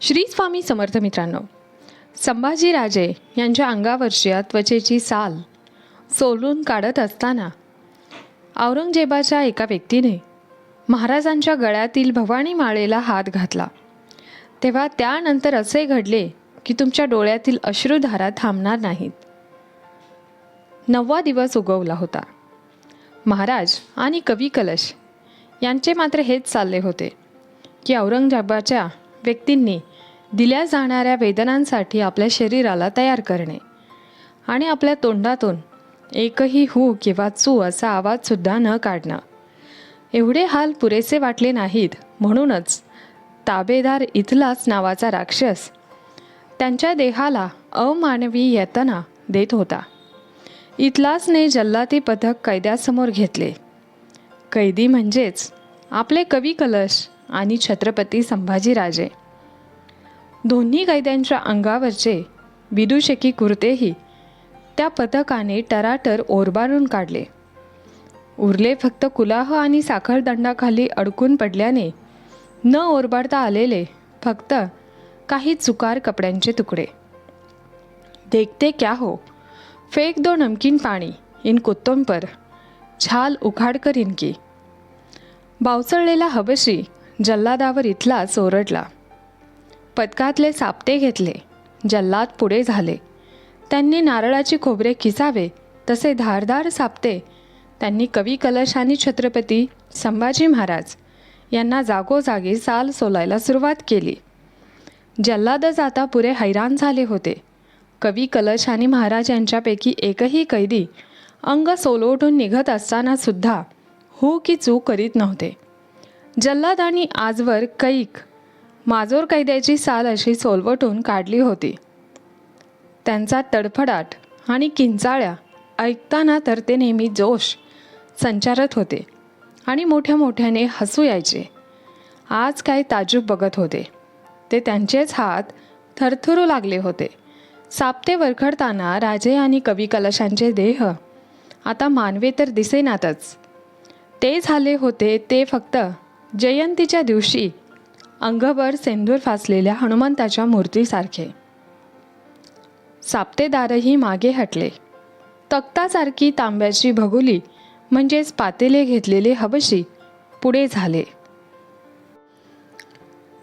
श्री स्वामी समर्थ मित्रांनो संभाजीराजे यांच्या अंगावरच्या त्वचेची साल सोलून काढत असताना औरंगजेबाच्या एका व्यक्तीने महाराजांच्या गळ्यातील भवानी माळेला हात घातला. तेव्हा त्यानंतर असे घडले की तुमच्या डोळ्यातील अश्रुधारा थांबणार नाहीत. नववा दिवस उगवला होता. महाराज आणि कवी कलश यांचे मात्र हेच चालले होते की औरंगजेबाच्या व्यक्तींनी दिल्या जाणाऱ्या वेदनांसाठी आपल्या शरीराला तयार करणे. आणि आपल्या तोंडातून एकही हू किंवा चू असा आवाजसुद्धा न काढणं. एवढे हाल पुरेसे वाटले नाहीत. म्हणूनच ताबेदार इथलाच नावाचा राक्षस त्यांच्या देहाला अमानवी यातना देत होता. इथलासने जल्लाती पथक कैद्यासमोर घेतले. कैदी म्हणजेच आपले कवी कलश आणि छत्रपती संभाजीराजे. दोन्ही कैद्यांच्या अंगावरचे विदुषकी कुर्तेही त्या पथकाने टराटर ओरबारून काढले. उरले फक्त कुलाह आणि साखरदंडाखाली अडकून पडल्याने न ओरबाडता आलेले फक्त काही चुकार कपड्यांचे तुकडे. देखते क्या हो? फेक दो नमकीन पाणी इन कुत्तों पर छाल उखाड कर इनकी बावचळलेला हबशी जल्लादावर इथलाच ओरडला पदकातले सापटे घेतले जल्लाद पुढे झाले. त्यांनी नारळाची खोबरे खिसावे तसे धारदार सापटे. त्यांनी कवी कलश आणि छत्रपती संभाजी महाराज यांना जागोजागी साल सोलायला सुरुवात केली. जल्लादच आता पुरे हैराण झाले होते. कवी कलश आणि महाराज यांच्यापैकी एकही कैदी अंग सोलोटून निघत असताना सुद्धा हो की चूक करीत नव्हते. जल्लाद आणि आजवर कैक माजोर कैद्याची साल अशी सोलवटून काढली होती. त्यांचा तडफडाट आणि किंचाळ्या ऐकताना तर ते नेहमी जोश संचारत होते आणि मोठ्या मोठ्याने हसू यायचे. आज काय ताजूब बघत होते. ते त्यांचेच हात थरथरू लागले होते. सापते वरखडताना राजे आणि कवी कलशांचे देह आता मानवे तर दिसेनातच. ते झाले होते ते फक्त जयंतीच्या दिवशी अंगभर सेंदूर फासलेल्या हनुमंताच्या मूर्तीसारखे. साप्तेदारही मागे हटले. तक्तासारखी तांब्याची भगुली म्हणजेच पातेले घेतलेले हबशी पुढे झाले.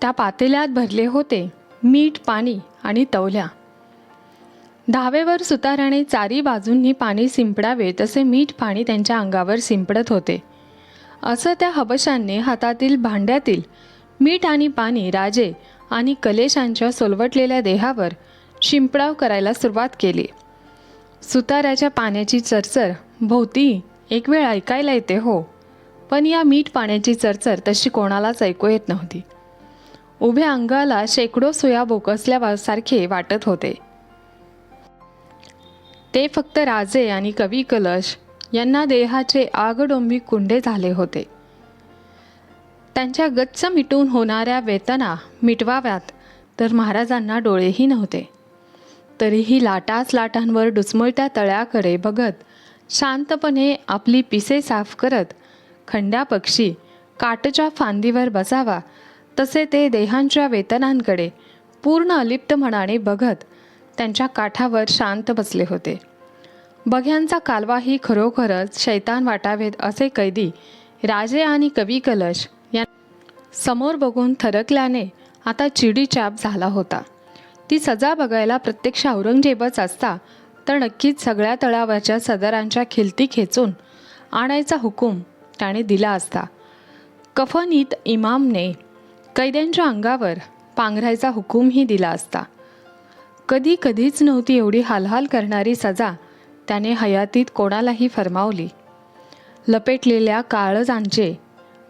त्या पातेल्यात भरले होते मीठ पाणी आणि तवल्या. धावेवर सुताराने चारी बाजूंनी पाणी शिंपडावे तसे मीठ पाणी त्यांच्या अंगावर शिंपडत होते. असं त्या हबशांनी हातातील भांड्यातील मीठ आणि पाणी राजे आणि कलेशांच्या सोलवटलेल्या देहावर शिंपडाव करायला सुरुवात केली. सुताराच्या पाण्याची चरचर भोवती एक वेळ ऐकायला येते हो पण या मीठ पाण्याची चरचर तशी कोणालाच ऐकू येत नव्हती. उभ्या अंगाला शेकडो सुया बोकसल्यासारखे वाटत होते. ते फक्त राजे आणि कवी कलश यांना देहाचे आगडोंबी कुंडे झाले होते. त्यांच्या गच्च मिटून होणाऱ्या वेतना मिटवाव्यात तर महाराजांना डोळेही नव्हते. तरीही लाटाच लाटांवर डुचमळत्या तळ्याकडे बघत शांतपणे आपली पिसे साफ करत खंड्या पक्षी काटच्या फांदीवर बसावा तसे ते देहांच्या वेतनांकडे पूर्ण अलिप्त मनाने बघत त्यांच्या काठावर शांत बसले होते. बघ्यांचा कालवाही खरोखरच शैतान वाटावेत असे कैदी राजे आणि कवी कलश या समोर बघून थरकल्याने आता चिडीचाप झाला होता. ती सजा बघायला प्रत्यक्ष औरंगजेबच असता तर नक्कीच सगळ्या तळावरच्या सदरांच्या खिलती खेचून आणायचा हुकूम त्याने दिला असता. कफनीत इमामने कैद्यांच्या अंगावर पांघरायचा हुकूमही दिला असता. कधी कधीच नव्हती एवढी हालहाल करणारी सजा त्याने हयातीत कोणालाही फरमावली. लपेटलेल्या काळजांचे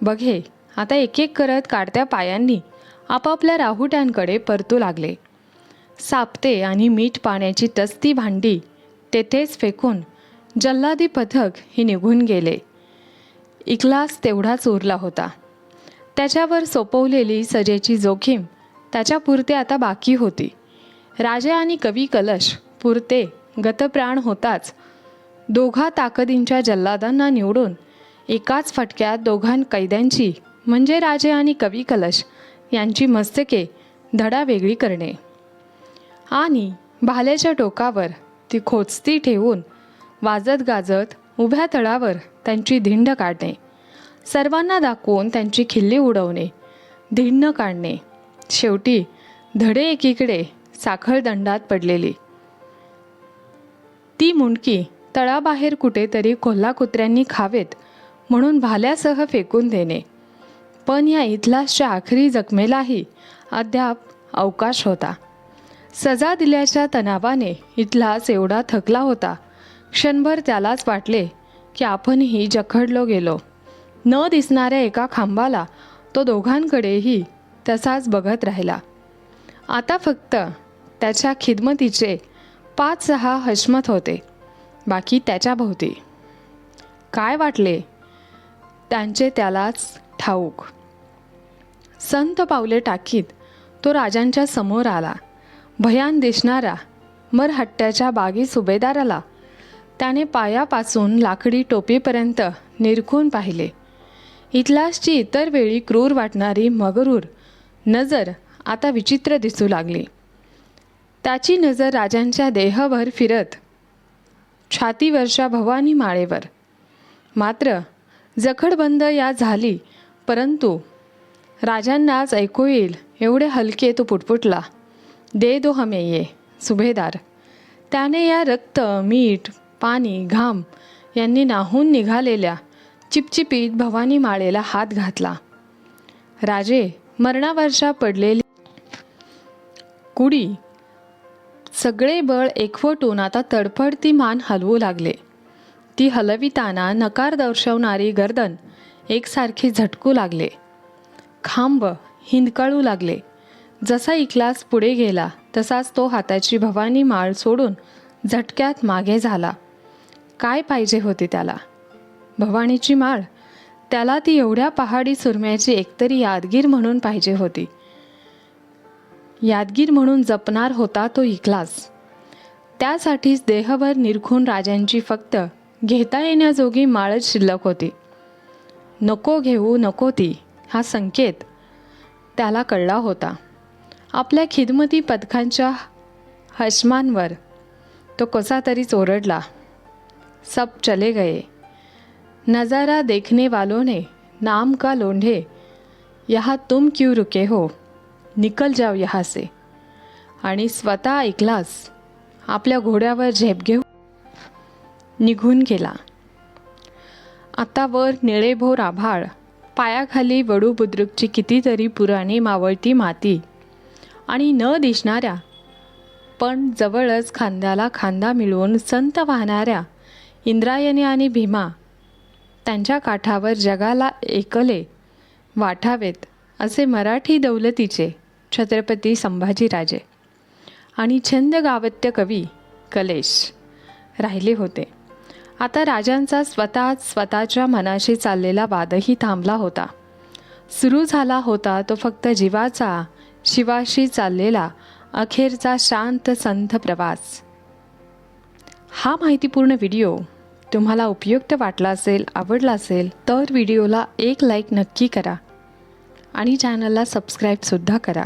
बघे आता एक एक करत काढत्या पायांनी आपापल्या राहुट्यांकडे परतू लागले. सापते आणि मीठ पाण्याची तस्ती भांडी तेथेच फेकून जल्लादी पथक ही निघून गेले. इकलास तेवढाच उरला होता. त्याच्यावर सोपवलेली सजेची जोखीम त्याच्यापुरते आता बाकी होती. राजे आणि कवी कलश पुरते गतप्राण होताच. दोघा ताकदींच्या जल्लादांना निवडून एकाच फटक्यात दोघां कैद्यांची म्हणजे राजे आणि कवी कलश यांची मस्तके धडा वेगळी करणे. आणि भाल्याच्या टोकावर ती खोचती ठेवून वाजत गाजत उभ्या तळावर त्यांची धिंड काढणे. सर्वांना दाखवून त्यांची खिल्ली उडवणे. धिंड काढणे. शेवटी धडे एकीकडे साखळदंडात पडलेली. ती मुंडकी तळाबाहेर कुठेतरी कोल्हा कुत्र्यांनी खावेत म्हणून भाल्यासह फेकून देणे. पण या इथलासच्या आखरी जखमेलाही अद्याप अवकाश होता. सजा दिल्याच्या तणावाने इथलास एवढा थकला होता. क्षणभर त्यालाच वाटले की आपणही जखडलो गेलो. न दिसणाऱ्या एका खांबाला तो दोघांकडेही तसाच बघत राहिला. आता फक्त त्याच्या खिदमतीचे पाच सहा हशमत होते. बाकी त्याच्याभोवती काय वाटले? त्यांचे त्यालाच ठाऊक. संत पावले टाकीत तो राजांच्या समोर आला. भयान दिसणारा मरहट्ट्याच्या बागी सुभेदाराला त्याने पायापासून लाकडी टोपीपर्यंत निरखून पाहिले. इथलासची इतर वेळी क्रूर वाटणारी मगरूर नजर आता विचित्र दिसू लागली. त्याची नजर राजांच्या देहावर फिरत. छातीवरच्या भवानी माळेवर. मात्र जखडबंद या झाली परंतु राजांनाच ऐकू येईल एवढे हलके तो पुटपुटला. दे दो हमे ये सुभेदार. त्याने या रक्त मीठ पाणी घाम यांनी नाहून निघालेल्या चिपचिपीत भवानी माळेला हात घातला. राजे मरणावरच्या पडलेली कुडी सगळे बळ एकवटून आता तडफडती मान हलवू लागले. ती हलविताना नकार दर्शवणारी गर्दन एकसारखी झटकू लागले. खांब हिंदकळू लागले. जसा इकलास पुढे गेला तसाच तो हाताची भवानी माळ सोडून झटक्यात मागे झाला. काय पाहिजे होती त्याला? भवानीची माळ? त्याला ती एवढ्या पहाडी सुरम्याची एकतरी यादगीर म्हणून पाहिजे होती. यादगीर म्हणून जपणार होता तो इकलास त्यासाठीच देहभर निरखून राजांची फक्त घेता येण्याजोगी माळच शिल्लक होती. नको घेऊ नको ती हा संकेत त्याला कळला होता. आपल्या खिदमती पदकांच्या हशमांवर तो कसा तरी चोरडला. सब चले गए नजारा देखने वालों ने नाम का लोंढे यहाँ तुम क्यों रुके हो? निकल जाव यहासे. आणि स्वतः ऐकलास आपल्या घोड्यावर झेप घेऊ. निघून गेला. आता वर निळेभोर आभाळ पायाखाली वडू बुद्रुकची कितीतरी पुराणी मावळती माती आणि न दिसणाऱ्या पण जवळच खांद्याला खांदा मिळवून संत वाहणाऱ्या इंद्रायणी आणि भीमा त्यांच्या काठावर जगाला एकले वाठावेत असे मराठी दौलतीचे छत्रपती संभाजीराजे आणि छंद गावत्य कवी कलेश राहिले होते. आता राजांचा स्वतः स्वतःच्या मनाशी चाललेला वादही थांबला होता. सुरू झाला होता तो फक्त जीवाचा शिवाशी चाललेला अखेरचा शांत संथ प्रवास. हा माहितीपूर्ण व्हिडिओ तुम्हाला उपयुक्त वाटला असेल आवडला असेल तर व्हिडिओला एक लाईक नक्की करा आणि चॅनलला सबस्क्राईबसुद्धा करा.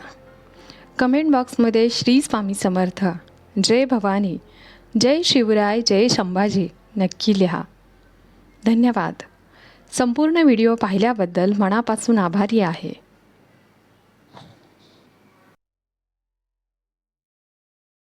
कमेंट बॉक्समध्ये श्री स्वामी समर्थ. जय भवानी. जय शिवराय जय संभाजी नक्की लिहा. धन्यवाद. संपूर्ण व्हिडिओ पाहिल्याबद्दल मनापासून आभारी आहे.